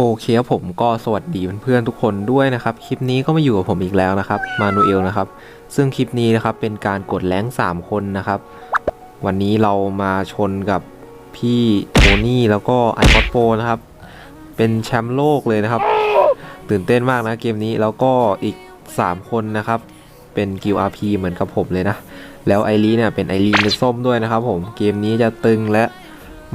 โอเคครับผมก็สวัสดีเพื่อนๆทุกคนด้วยนะครับ คลิปนี้ก็มาอยู่กับผมอีกแล้วนะครับมานูเอลนะครับ ซึ่งคลิปนี้นะครับเป็นการกดแรง3 คนนะครับ วันนี้เรามาชนกับพี่โทนี่แล้วก็ไอคอ d โปนะครับ เป็นแชมป์โลกเลยนะครับ ตื่นเต้นมากนะเกมนี้แล้วก็อีก 3 คนนะครับ เป็นกิลอาร์พีเหมือนกับผมเลยนะ แล้วไอรีเนี่ยเป็นไอรีนส้มด้วยนะครับ ผมเกมนี้จะตึงและ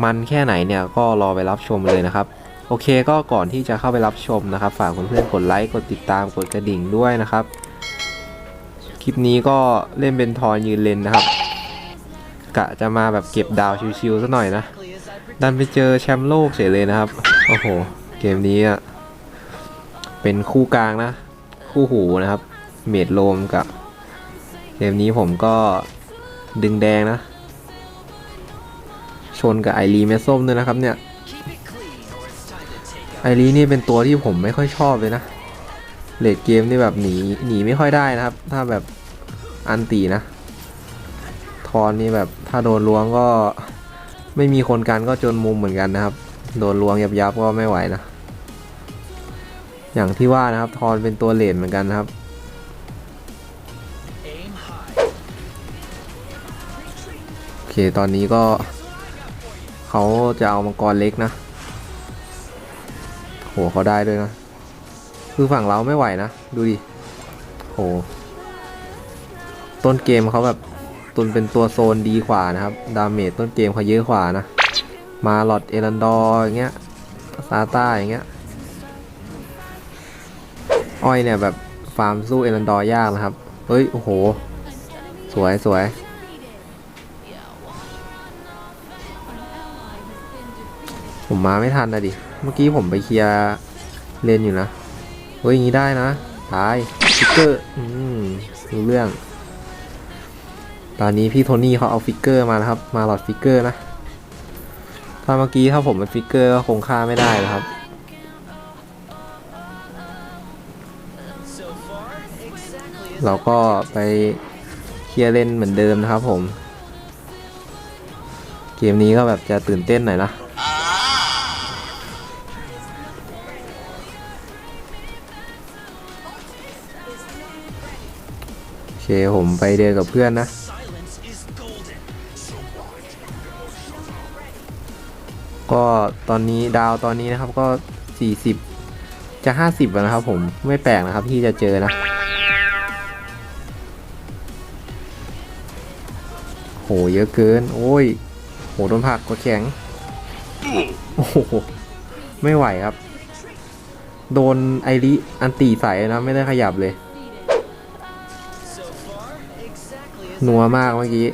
มันแค่ไหนเนี่ยก็รอไปรับชมเลยนะครับ โอเคก็ก่อนที่จะเข้าไปรับชมนะครับ ฝากเพื่อนๆกดไลค์กดติดตามกดกระดิ่งด้วยนะครับ คลิปนี้ก็เล่นเป็นทอนยืนเลนนะครับ กะจะมาแบบเก็บดาวชิวๆซะหน่อยนะ ดันไปเจอแชมป์โลกเฉยเลยนะครับ โอ้โห เกมนี้อะเป็นคู่กลางนะ คู่หูนะครับ เมดโลมกับเกมนี้ผมก็ดึงแดงนะ ชนกับไอรีเมสส้มด้วยนะครับเนี่ย ไอรีนี่เป็นตัวที่ผมไม่ค่อยชอบเลยนะเลดเกมนี่แบบหนีหนีไม่ค่อยได้นะครับ ถ้าแบบอันตีนะ ทอนนี่แบบถ้าโดนล้วงก็ไม่มีคนกันก็จนมุมเหมือนกันนะครับ โดนล้วงยับยับก็ไม่ไหวนะ อย่างที่ว่านะครับ ทอนเป็นตัวเลดเหมือนกันนะครับโอเคตอนนี้ก็เขาจะเอามังกรเล็กนะ โหเขาได้ด้วยนะ คือฝั่งเราไม่ไหวนะ ดูดิโหต้นเกมเขาแบบตุนเป็นตัวโซนดีกว่านะครับ ดาเมจต้นเกมเขาเยอะกว่านะ มาหลอดเอรันดอร์อย่างเงี้ยซาต้าอย่างเงี้ยอ้อยเนี่ยแบบฟาร์มสู้เอรันดอร์ยากนะครับ เฮ้ย โอ้โห สวยสวยผมมาไม่ทันนะดิ เมื่อกี้ผมไปเคลียร์เลนอยู่นะ เฮ้ยอย่างนี้ได้นะ ตายฟิกเกอร์ อืมรู้เรื่อง ตอนนี้พี่โทนี่เขาเอาฟิกเกอร์มานะครับ มาหลอดฟิกเกอร์นะ ถ้าเมื่อกี้ถ้าผมเป็นฟิกเกอร์ก็คงฆ่าไม่ได้นะครับ เราก็ไปเคลียร์เล่นเหมือนเดิมนะครับผม เกมนี้ก็แบบจะตื่นเต้นหน่อยนะ เคผมไปเดินกับเพื่อนนะ ก็ตอนนี้ดาวตอนนี้นะครับก็ 40 จะ 50แล้วนะครับผมไม่แปลกนะครับที่จะเจอนะโหเยอะเกิน โอ้ย โหโดนผักกดแข็ง โอ้โห ไม่ไหวครับ โดนไอริอันตีใส่นะ ไม่ได้ขยับเลย นัวมากเมื่อกี้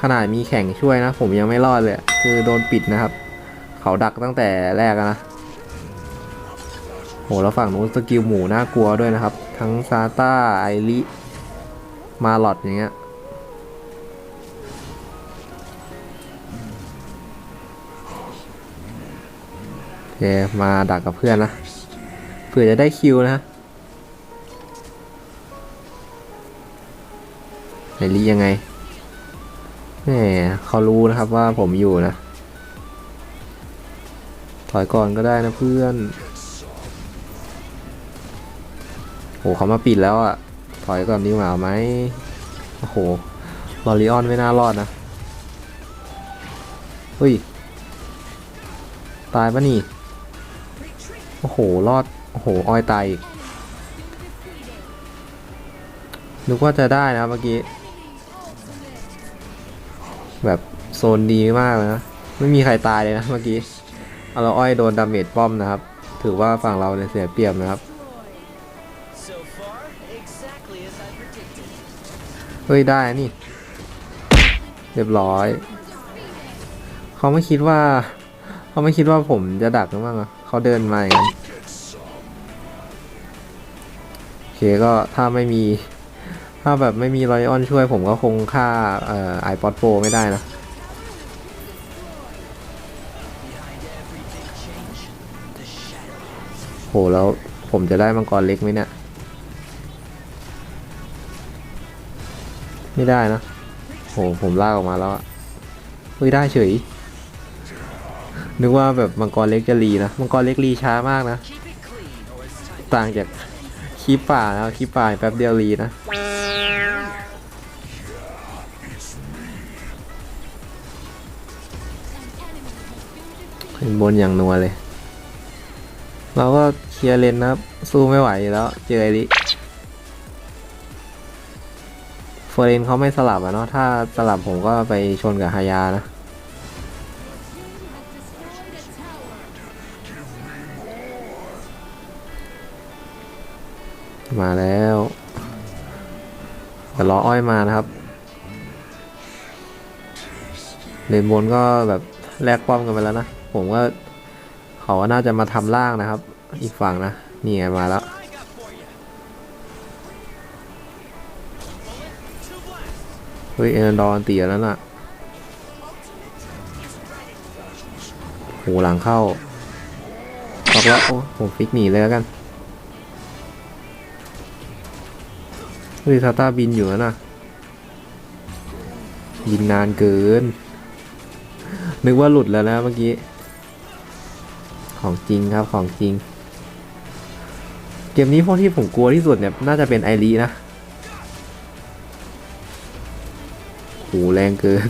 ขนาดมีแข่งช่วยนะ ผมยังไม่รอดเลย คือโดนปิดนะครับ เขาดักตั้งแต่แรกนะโหแล้วฝั่งนู้นสกิลหมูน่ากลัวด้วยนะครับ ทั้งซาต้าไอริมาลอดอย่างเงี้ยโอเคมาดักกับเพื่อนนะเผื่อจะได้คิวนะ ไอรียังไงแหมเขารู้นะครับว่าผมอยู่นะ ถอยก่อนก็ได้นะเพื่อน โหเขามาปิดแล้วอะ่ะถอยก่อนดีกว่าไหมโอ้โหลอริออนไม่น่ารอดนะ เฮ้ย ตายปะนี่ โอ้โห รอด โอ้โหอ้อยตายอีกนึกว่าจะได้นะเมื่อกี้ แบบโซนดีมากเลยนะ ไม่มีใครตายเลยนะเมื่อกี้เอาเราอ้อยโดนดาเมจป้อมนะครับ ถือว่าฝั่งเราเนี่ยเสียเปรียบนะครับ เฮ้ยได้นี่ เรียบร้อย เขาไม่คิดว่า เขาไม่คิดว่าผมจะดักหรือเปล่าเขาเดินมาอย่างนั้โอเคก็ถ้าไม่มี ถ้าแบบไม่มีรอยออนช่วยผมก็คงฆ่าเอ่อไอปอดโปไม่ได้นะโหแล้วผมจะได้มังกรเล็กไหมเนี่ยไม่ได้นะโหผมลากออกมาแล้วอะเฮ้ยได้เฉยนึกว่าแบบมังกรเล็กจะรีนะมังกรเล็กรีช้ามากนะ ต่างจากคีป่าแล้วคีป่าแป๊บเดียวรีนะ เห็นบนอย่างนัวเลย เราก็เคลียร์เลนนะครับ สู้ไม่ไหวแล้วเจอไอริเฟอร์เรนเขาไม่สลับอะเนาะถ้าสลับผมก็ไปชนกับฮายานะมาแล้วแต่รออ้อยมานะครับเลนบนก็แบบแลกป้อมกันไปแล้วนะ ผมก็เขาน่าจะมาทำล่างนะครับ อีกฝั่งนะ นี่ไงมาแล้ว เฮ้ยเอรันดอร์ตีแล้วน่ะโหหลังเข้าล็อกแล้วโอ้ผมฟิกหนีเลยแล้วกันเฮ้ยซาต้าบินอยู่แล้วนะบินนานเกิน นึกว่าหลุดแล้วนะเมื่อกี้ ของจริงครับของจริง เกมนี้พวกที่ผมกลัวที่สุดเนี่ยน่าจะเป็นไอรีนะโหแรงเกิน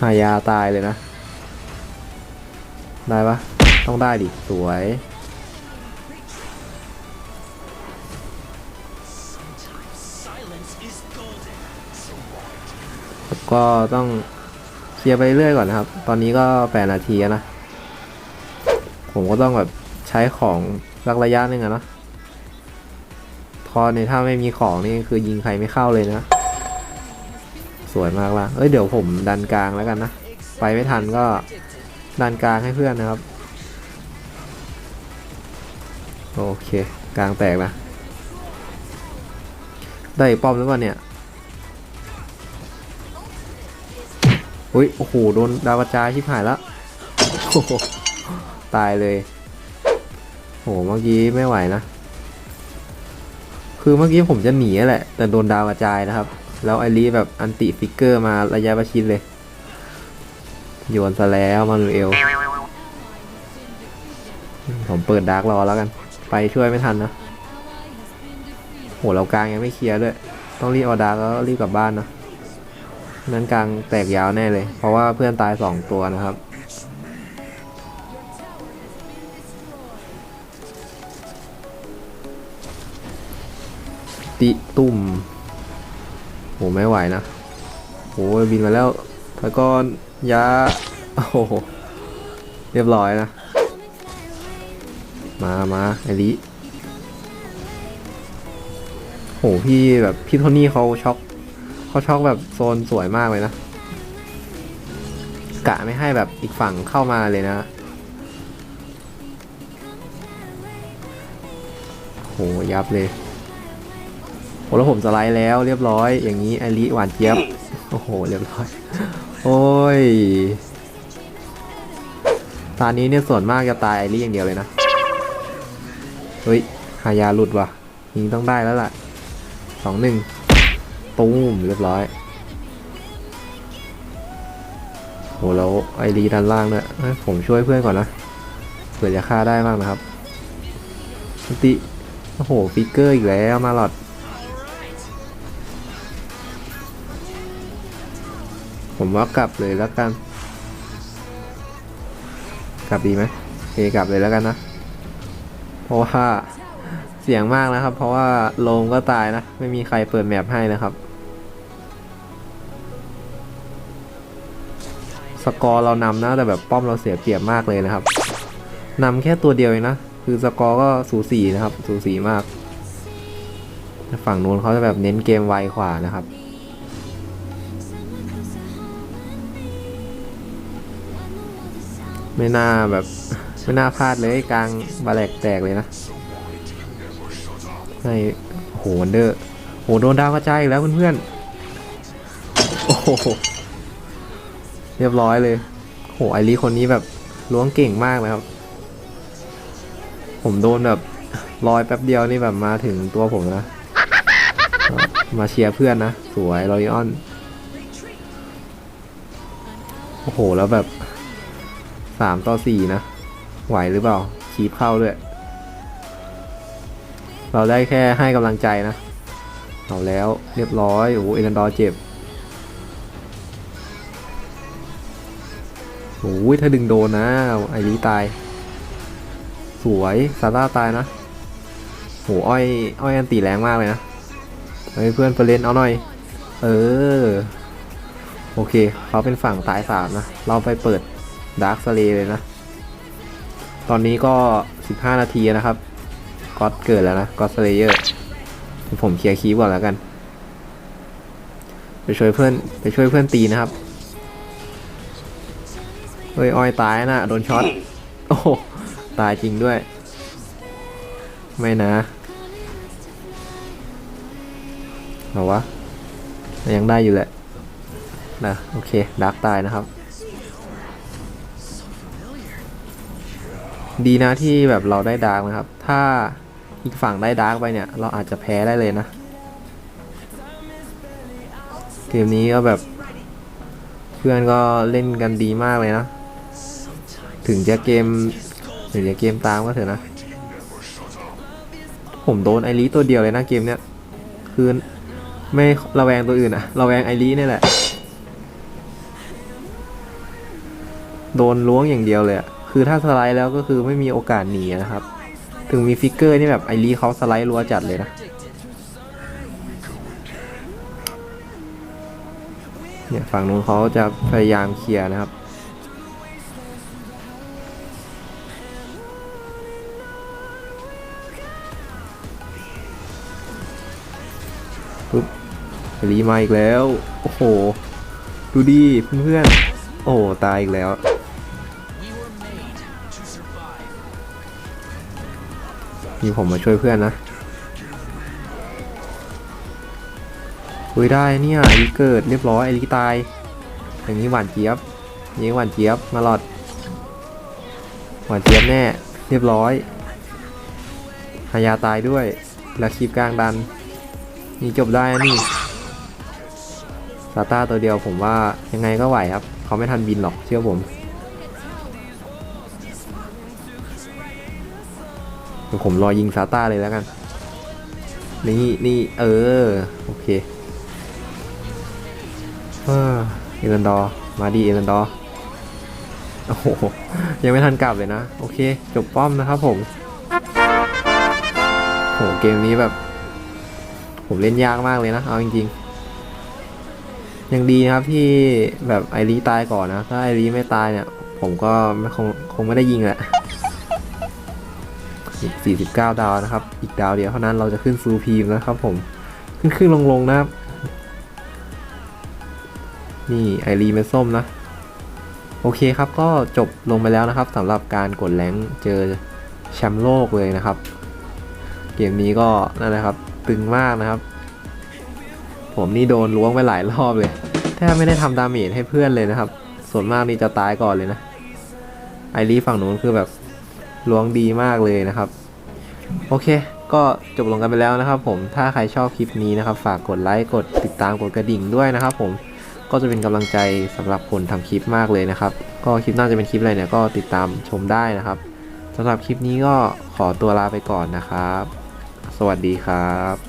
หายาตายเลยนะ ได้ปะต้องได้ดิ สวย ก็ต้องเคลียร์ไปเรื่อยก่อนนะครับ ตอนนี้ก็แปดนาทีนะ ผมก็ต้องแบบใช้ของสักระยะหนึ่งอะนะทอเนี่ยถ้าไม่มีของนี่คือยิงใครไม่เข้าเลยนะ สวยมากละเอ้ยเดี๋ยวผมดันกลางแล้วกันนะ ไปไม่ทันก็ดันกลางให้เพื่อนนะครับ โอเคกลางแตกนะ ได้ป้อมหรือเปล่าเนี่ยอุ้ยโอ้โหโดนดาวกระจายชิบหายแล้วโอ้ ตายเลยโหเมื่อกี้ไม่ไหวนะ คือเมื่อกี้ผมจะหนีแหละ แต่โดนดาวกระจายนะครับ แล้วไอรีแบบอันติฟิกเกอร์มาระยะประชิดเลย โยนซะแล้วมานูเอล ผมเปิดดาร์กรอแล้วกัน ไปช่วยไม่ทันนะโหเรากลางยังไม่เคลียร์ด้วย ต้องรีบเอาดาร์กแล้วรีบกลับบ้านนะนั้นกลางแตกยาวแน่เลย เพราะว่าเพื่อนตายสองตัวนะครับ ติตุ่มโหไม่ไหวนะโหบินมาแล้วตะกอนยาโอ้โหเรียบร้อยนะ มามาไอริโหพี่แบบพี่โทนี่เขาช็อกเขาช็อกแบบโซนสวยมากเลยนะ กะไม่ให้แบบอีกฝั่งเข้ามาเลยนะโหยับเลย โอ้แล้วผมสไลด์แล้วเรียบร้อย อย่างนี้ไอริหวานเจี๊ยบ โอ้โห เรียบร้อย โอ้ย ตอนนี้เนี่ยส่วนมากจะตายไอริอย่างเดียวเลยนะ เฮ้ย หายาหลุดว่ะยิงต้องได้แล้วล่ะสองหนึ่งตูมเรียบร้อยโหแล้วไอรีด้านล่างเนี่ยผมช่วยเพื่อนก่อนนะเผื่อจะฆ่าได้บ้างนะครับอันติโอ้โหฟิกเกอร์อีกแล้วมาหลอด ผมว่ากลับเลยแล้วกัน กลับดีไหมเคกลับเลยแล้วกันนะ เพราะว่าเสียงมากนะครับ เพราะว่าโลงก็ตายนะ ไม่มีใครเปิดแมปให้นะครับ สกอร์เรานำนะแต่แบบป้อมเราเสียเปรียบมากเลยนะครับนำแค่ตัวเดียวเองนะ คือสกอร์ก็สูสีนะครับ สูสีมาก ฝั่งนู้นเขาจะแบบเน้นเกมไวกว่านะครับ ไม่น่าแบบ ไม่น่าพลาดเลยกลางบาแลกแตกเลยนะให้โหวันเดอร์โหโดนดาวกระจายอีกแล้วเพื่อนๆโอ้โหเรียบร้อยเลยโหไอรีคนนี้แบบล้วงเก่งมากนะครับ ผมโดนแบบลอยแป๊บเดียวนี่แบบมาถึงตัวผมนะ มาเชียร์เพื่อนนะ สวยลอยออน โอ้โห แล้วแบบ สามต่อสี่นะ ไหวหรือเปล่าคีบเข้าด้วย เราได้แค่ให้กำลังใจนะ เอาแล้วเรียบร้อยโอ้เอรันดอร์เจ็บโอ้ยถ้าดึงโดนนะ ไอรีตาย สวยซาร่าตายนะโหอ้อยอ้อยอันตีแรงมากเลยนะเฮ้ยเพื่อนเฟรนเอาหน่อย เออ โอเค เขาเป็นฝั่งตายสามนะ เราไปเปิด ดาร์คสเลเลยนะ ตอนนี้ก็ 15 นาทีนะครับก็อดเกิดแล้วนะก็อดสเลเยอร์ผมเคลียร์คีย์ก่อนแล้วกัน ไปช่วยเพื่อนไปช่วยเพื่อนตีนะครับเฮ้ยอ้อยตายนะโดนช็อต โอ้ตายจริงด้วย ไม่นะเอาวะ ยังได้อยู่แหละนะโอเคดาร์กตายนะครับ ดีนะที่แบบเราได้ดาร์กนะครับ ถ้าอีกฝั่งได้ดาร์กไปเนี่ย เราอาจจะแพ้ได้เลยนะ เกมนี้ก็แบบเพื่อนก็เล่นกันดีมากเลยนะ ถึงจะเกมถึงจะเกมตามก็เถอะนะ ผมโดนไอรีตัวเดียวเลยนะเกมเนี้ย คือไม่ระแวงตัวอื่นอะระแวงไอรีนี่แหละ โดนล้วงอย่างเดียวเลยอะ คือถ้าสไลด์แล้วก็คือไม่มีโอกาสหนีนะครับ ถึงมีฟิกเกอร์นี่แบบไอรีเขาสไลด์รัวจัดเลยนะ เนี่ยฝั่งนู้นเขาจะพยายามเคลียร์นะครับปุ๊บรีมาอีกแล้ว โอ้โห ดูดิเพื่อนๆ โอ้ตายอีกแล้ว มีผมมาช่วยเพื่อนนะคุยได้เนี่ยไอริเกิดเรียบร้อยไอริตาย อย่างนี้หวานเจี๊ยบอย่างนี้หวานเจี๊ยบมาหลอด หวานเจี๊ยบแน่เรียบร้อยฮายาตายด้วย แล้วคลิปกลางดัน นี่จบได้นี่ซาต้าตัวเดียวผมว่ายังไงก็ไหวครับ เขาไม่ทันบินหรอกเชื่อผม ผมรอยิงซาต้าเลยแล้วกัน นี่นี่เออ โอเคเออเอรันดอมาดีเอรันดอโอ้โห ยังไม่ทันกลับเลยนะ โอเค จบป้อมนะครับผมโหเกมนี้แบบ ผมเล่นยากมากเลยนะ เอาจริงๆ ยังดีนะครับที่แบบไอรีตายก่อนนะ ถ้าไอรีไม่ตายเนี่ย ผมก็ไม่คงคงไม่ได้ยิงแหละ 49 ดาวนะครับ อีกดาวเดียวเท่านั้นเราจะขึ้นซูพีมนะครับผม ขึ้นขึ้นลงลงนะครับ นี่ไอรีเม็ดส้มนะ โอเคครับก็จบลงไปแล้วนะครับสำหรับการกดแรงเจอแชมป์โลกเลยนะครับ เกมนี้ก็นั่นแหละครับ ตึงมากนะครับ ผมนี่โดนล้วงไปหลายรอบเลยแทบไม่ได้ทำดาเมจให้เพื่อนเลยนะครับ ส่วนมากนี่จะตายก่อนเลยนะไอรีฝั่งนู้นคือแบบ ล้วงดีมากเลยนะครับ โอเค ก็จบลงกันไปแล้วนะครับ ผมถ้าใครชอบคลิปนี้นะครับ ฝากกดไลค์กดติดตามกดกระดิ่งด้วยนะครับ ผมก็จะเป็นกำลังใจสำหรับคนทำคลิปมากเลยนะครับ ก็คลิปน่าจะเป็นคลิปอะไรเนี่ยก็ติดตามชมได้นะครับสำหรับคลิปนี้ก็ขอตัวลาไปก่อนนะครับ สวัสดีครับ